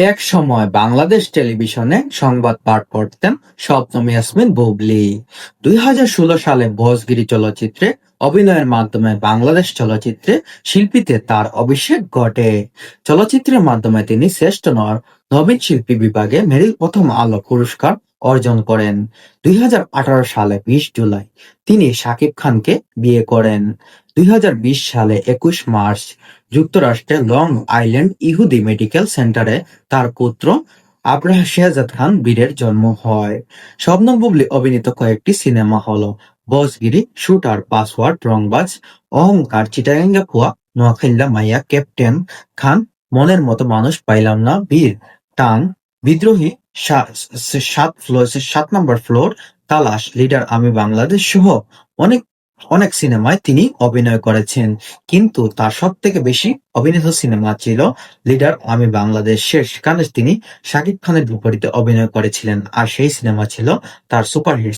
এক সময় বাংলাদেশ টেলিভিশনে সংবাদ পাঠ করতেন স্বপ্নম ইয়াসমিন বুবলি। দুই হাজার ষোলো সালে ভোজগিরি চলচ্চিত্রে অভিনয়ের মাধ্যমে বাংলাদেশ চলচ্চিত্রে শিল্পীতে তার অভিষেক ঘটে। চলচ্চিত্রের মাধ্যমে তিনি শ্রেষ্ঠ নর- নবীন শিল্পী বিভাগে মেরিল প্রথম আলো পুরস্কার অর্জন করেন। দুই হাজার আঠারো সালে বিশ জুলাই তিনি শাকিব খানকে বিয়ে করেন। দুই হাজার বিশ সালে একুশ মার্চ যুক্তরাষ্ট্রের লং আইল্যান্ড ইহুদি মেডিকেল সেন্টারে তার পুত্র আবরাহ শেহজাদ খান বীরের জন্ম হয়। শবনম বুবলি অভিনীত কয়েকটি সিনেমা হলো বসগিরি শুটার পাসওয়ার্ড, রংবাজ, অহংকার, চিটাগাঙ্গা ফুয়া নোয়াখাইল্লা মাইয়া, ক্যাপ্টেন খান, মনের মতো মানুষ পাইলাম না, বীর, টাং, বিদ্রোহী সাত ফ্লোর সাত নম্বর ফ্লোর তালাশ, লিডার আমি বাংলাদেশ সহ অনেক অনেক সিনেমায় তিনি অভিনয় করেছেন। কিন্তু তার সব থেকে বেশি অভিনীত সিনেমা ছিল লিডার আমি বাংলাদেশের, সেখানে তিনি শাকিব খানের বিপরীতে অভিনয় করেছিলেন। আর সেই সিনেমা ছিল তার সুপারহিট